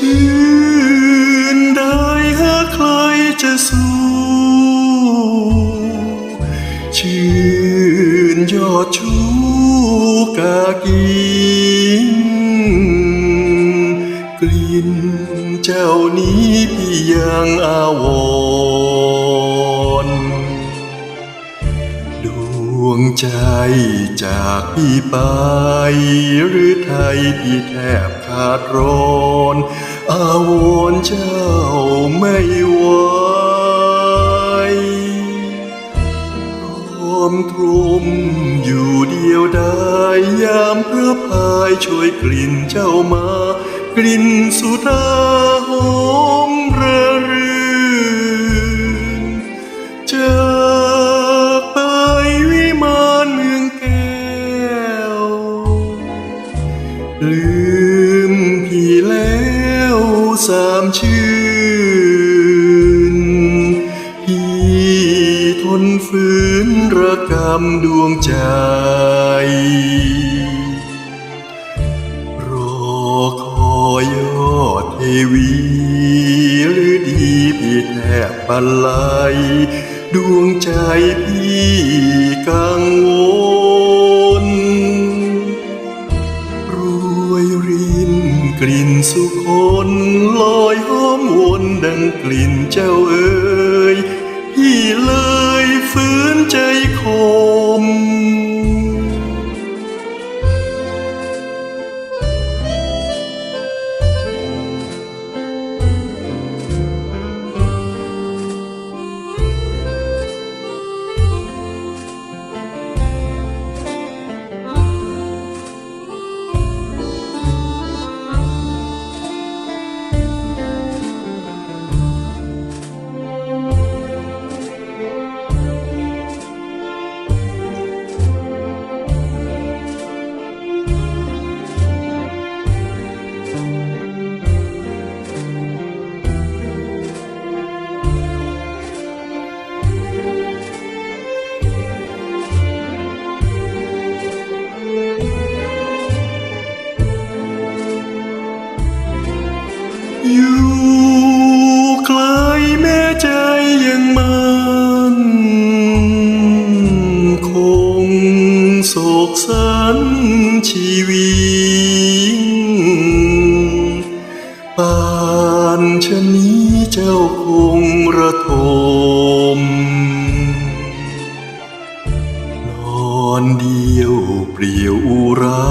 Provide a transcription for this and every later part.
ชื่นได้หาใครจะสู้ชื่นยอดชูกากินกลิ่นเจ้านี้พี่ยังอาวร วงใจจากพี่ไป หรือไทยพี่แทบขาดร้อนอาวรณ์เจ้าไม่ไหวพร้อมทรมอยู่เดียวได้ยามพระพายช่วยกลิ่นเจ้ามากลิ่นสุดา ลืมพี่แล้วสามชื่นพี่ทนฝืนระกำดวงใจรอคอยยอดเทวีหรือดีพี่แทบบันไลยดวงใจพี่กังวล กลิ่นเจ้าเอ๋ย อยู่ไกลแม่ใจยังมันคงโศกสันชีวิตปานชะนี้เจ้าคงระทมนอนเดียวเปลี่ยวอุรา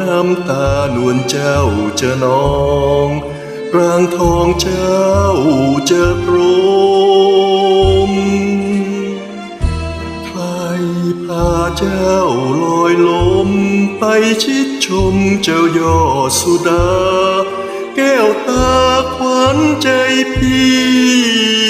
น้ำตานวลเจ้าจะนอง กลางทองเจ้าจะกรมใครพาเจ้าลอยลมไปชิดชมเจ้ายอดสุดา แก้วตาขวัญใจพี่